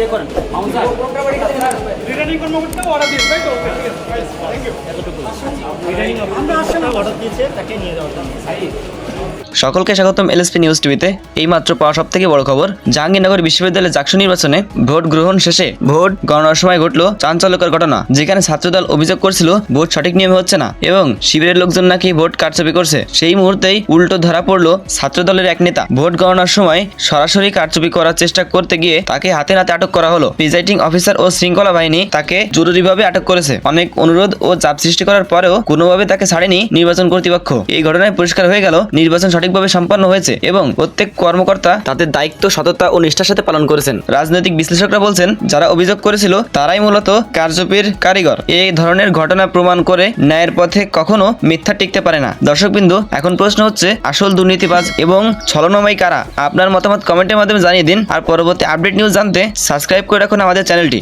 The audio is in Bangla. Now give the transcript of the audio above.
ইয়ে করেন। মামুন স্যার। রিটার্নিং কর্মকর্তা অর্ডার দিয়েছে তাই তো? ওকে ঠিক আছে থ্যাংক ইউ আমরা সকলকে স্বাগতম এলএসপি নিউজ টিভিতে। এইমাত্র পাওয়া সব থেকে বড় খবর, জাহাঙ্গীরনগর বিশ্ববিদ্যালয়ের জাকসু নির্বাচনে ভোট গ্রহণ শেষে ভোট গণনার সময় ঘটল চাঞ্চল্যকর ঘটনা, যেখানে ছাত্রদল অভিযোগ করছিল, ভোট সঠিক নিয়মে হচ্ছে না এবং শিবিরের লোকজন নাকি ভোট কারচুপি করছে। সেই মুহূর্তেই উল্টো ধরা পড়ল ছাত্রদলের এক নেতা। ভোট গণনার সময় সরাসরি কারচুপি করার চেষ্টা করতে গিয়ে তাকে হাতে নাতে আটক করা হলো। প্রিজাইডিং অফিসার ও শৃঙ্খলা বাহিনী তাকে জরুরিভাবে আটক করেছে। অনেক অনুরোধ ও চাপ সৃষ্টি করার পরেও কোনোভাবে তাকে ছাড়েনি নির্বাচন কর্তৃপক্ষ। এই ঘটনায় পরিষ্কার হয়ে গেল, নির্বাচন সঠিকভাবে সম্পন্ন হয়েছে এবং প্রত্যেক কর্মকর্তা তাদের দায়িত্ব, সততা ও নিষ্ঠার সাথে পালন করেছেন। রাজনৈতিক বিশ্লেষকরা বলছেন, যারা অভিযোগ করেছিল, তারাই মূলত কারচুপির কারিগর। এই ধরনের ঘটনা প্রমাণ করে ন্যায়ের পথে কখনো মিথ্যা টিকতে পারে না। দর্শকবিন্দু, এখন প্রশ্ন হচ্ছে, আসল দুর্নীতিবাজ এবং ছলনাময় কারা? আপনার মতামত কমেন্টের মাধ্যমে জানিয়ে দিন, আর পরবর্তী আপডেট নিউজ জানতে সাবস্ক্রাইব করে রাখুন আমাদের চ্যানেলটি।